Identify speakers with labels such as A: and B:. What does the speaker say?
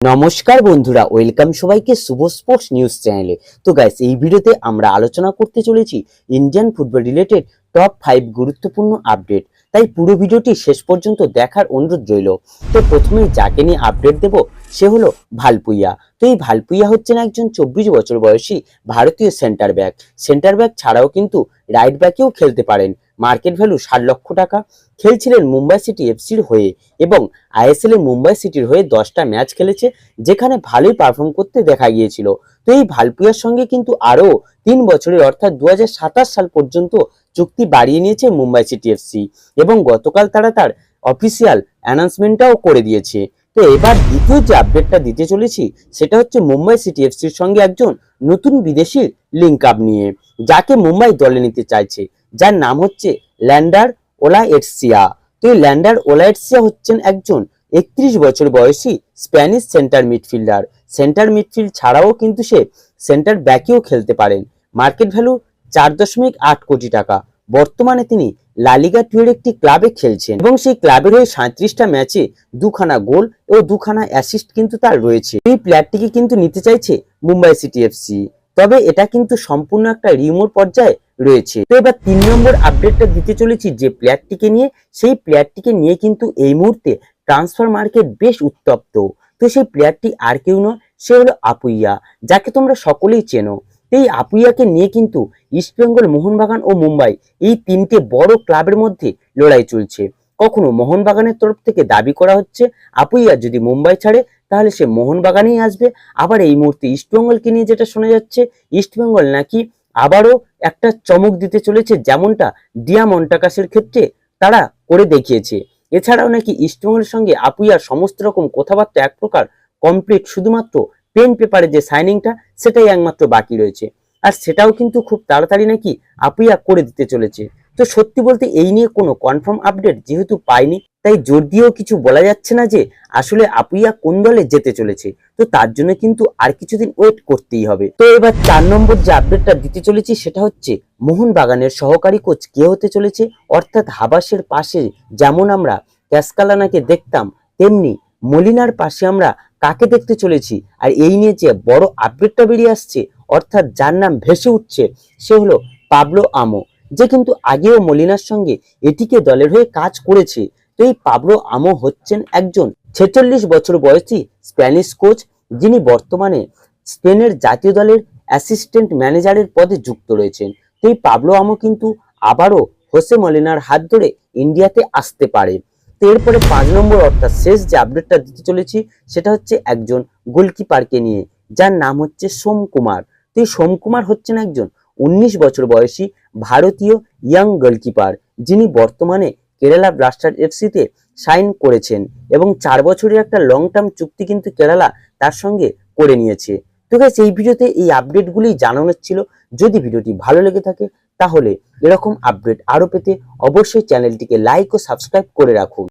A: নমস্কার বন্ধুরা, ওয়েলকাম সবাইকে শুভ স্পোর্টস নিউজ চ্যানেলে। তো গাইস এই ভিডিওতে আমরা আলোচনা করতে চলেছি Indian football related top five গুরুত্বপূর্ণ আপডেট তাই পুরো ভিডিওটি শেষ পর্যন্ত দেখার অনুরোধ রইল। তো প্রথমেই যাকে নিয়ে আপডেট দেব, সে হলো ভালপুইয়া। তো এই ভালপুইয়া হচ্ছেন একজন চব্বিশ বছর বয়সী ভারতীয় সেন্টার ব্যাক সেন্টার ব্যাক ছাড়াও কিন্তু রাইট ব্যাকেও খেলতে পারেন। মার্কেট ভ্যালু ষাট লক্ষ টাকা, খেলছিলেন মুম্বাই সিটি এফসির হয়ে এবং আইএসএল এ মুম্বাই সিটির হয়ে দশটা ম্যাচ খেলেছে, যেখানে ভালোই পারফর্ম করতে দেখা গিয়েছিল। তো এই ভালপুয়ার সঙ্গে কিন্তু আরও তিন বছরের, অর্থাৎ দু হাজার সাতাশ সাল পর্যন্ত চুক্তি বাড়িয়ে নিয়েছে মুম্বাই সিটি এফসি এবং গতকাল তারা তার অফিসিয়াল অ্যানাউন্সমেন্টটাও করে দিয়েছে। তো এবার দ্বিতীয় যে আপডেটটা দিতে চলেছি, সেটা হচ্ছে মুম্বাই সিটি এফসির সঙ্গে একজন নতুন বিদেশি লিঙ্ক আপ নিয়ে, যাকে মুম্বাই দলে নিতে চাইছে। যার নাম হচ্ছে ল্যান্ডার ওলা এটসিয়া তো এই ল্যান্ডার ওলা এটসিয়া হচ্ছেন একজন একত্রিশ বছর বয়সী Spanish centre midfielder. Centre midfield ছাড়াও কিন্তু সে সেন্টার ব্যাকেও খেলতে পারেন। মার্কেট ভ্যালু চার দশমিক আট কোটি টাকা। বর্তমানে তিনি লালিগা টুয়ের একটি ক্লাবে খেলছেন এবং সেই ক্লাবের হয়ে সাঁত্রিশটা ম্যাচে দুখানা গোল ও দুখানা অ্যাসিস্ট কিন্তু তার রয়েছে। এই প্লেয়ারটিকে কিন্তু নিতে চাইছে মুম্বাই সিটি এফসি তবে এটা কিন্তু সম্পূর্ণ একটা রিমোর পর্যায়ে রয়েছে। তো এবার তিন নম্বর আপডেটটা দিতে চলেছি যে প্লেয়ারটিকে নিয়ে, সেই প্লেয়ারটিকে নিয়ে কিন্তু এই মুহূর্তে ট্রান্সফার মার্কেট বেশ উত্তপ্ত। তো সেই প্লেয়ারটি আর কেউ নয়, সে হলো আপুইয়া, যাকে তোমরা সকলেই চেনো। এই আপুইয়াকে নিয়ে কিন্তু ইস্টবেঙ্গল মোহনবাগান ও মুম্বাই এই তিনটে বড় ক্লাবের মধ্যে লড়াই চলছে। কখনো মোহনবাগানের তরফ থেকে দাবি করা হচ্ছে, আপুইয়া যদি মুম্বাই ছাড়ে, তাহলে সে মোহনবাগানেই আসবে। আবার এই মুহূর্তে ইস্টবেঙ্গলকে নিয়ে যেটা শোনা যাচ্ছে ইস্টবেঙ্গল নাকি আবারও একটা চমক দিতে চলেছে যেমনটা ডিয়া মন্টাকাসের ক্ষেত্রে তারা করে দেখিয়েছে। এছাড়াও নাকি ইস্টবেঙ্গলের সঙ্গে আপুইয়ার সমস্ত রকম কথাবার্তা এক প্রকার কমপ্লিট শুধুমাত্র পেন পেপারে যে সাইনিংটা, সেটাই একমাত্র বাকি রয়েছে। আর সেটাও কিন্তু খুব তাড়াতাড়ি নাকি আপুইয়া করে দিতে চলেছে। তো সত্যি বলতে এই নিয়ে কোনো কনফার্ম আপডেট যেহেতু পাইনি তাই জোর দিয়েও কিছু বলা যাচ্ছে না যে আসলে আপুইয়া কোন দলে যেতে চলেছে। তো তার জন্য কিন্তু আর কিছুদিন ওয়েট করতেই হবে। তো এবার চার নম্বর যে আপডেটটা দিতে চলেছি সেটা হচ্ছে মোহনবাগানের সহকারী কোচ কে হতে চলেছে? অর্থাৎ হাবাসের পাশে যেমন আমরা ক্যাসকালানাকে দেখতাম, তেমনি মলিনার পাশে আমরা কাকে দেখতে চলেছি? আর এই নিয়ে যে বড় আপডেটটা বেরিয়ে আসছে, অর্থাৎ যার নাম ভেসে উঠছে, সে হলো পাবলো আমো। যে কিন্তু আগেও মলিনার সঙ্গে এটিকে দলের হয়ে কাজ করেছে। তো এই পাবলো আমো হচ্ছেন একজন ছেচল্লিশ বছর বয়সী স্প্যানিশ কোচ যিনি বর্তমানে স্পেনের জাতীয় দলের অ্যাসিস্ট্যান্ট ম্যানেজারের পদে যুক্ত রয়েছেন। তো এই পাবলো আমো কিন্তু আবারও হোসে মলিনার হাত ধরে ইন্ডিয়াতে আসতে পারে। তো এরপরে পাঁচ নম্বর অর্থাৎ শেষ যে আপডেটটা দিতে চলেছি, সেটা হচ্ছে একজন গোলকিপারকে নিয়ে, যার নাম হচ্ছে সোম কুমার। তো এই সোম কুমার হচ্ছেন একজন উনিশ বছর বয়সী ভারতীয় ইয়াং গোলকিপার, যিনি বর্তমানে কেরালা ব্লাস্টার এফসিতে সাইন করেছেন এবং চার বছরের একটা লং টার্ম চুক্তি কিন্তু কেরালা তার সঙ্গে করে নিয়েছে। তো গাইস এই ভিডিওতে এই আপডেটগুলি জানানোর ছিল। যদি ভিডিওটি ভালো লেগে থাকে, তাহলে এরকম আপডেট আরও পেতে অবশ্যই চ্যানেলটিকে লাইক ও সাবস্ক্রাইব করে রাখুন।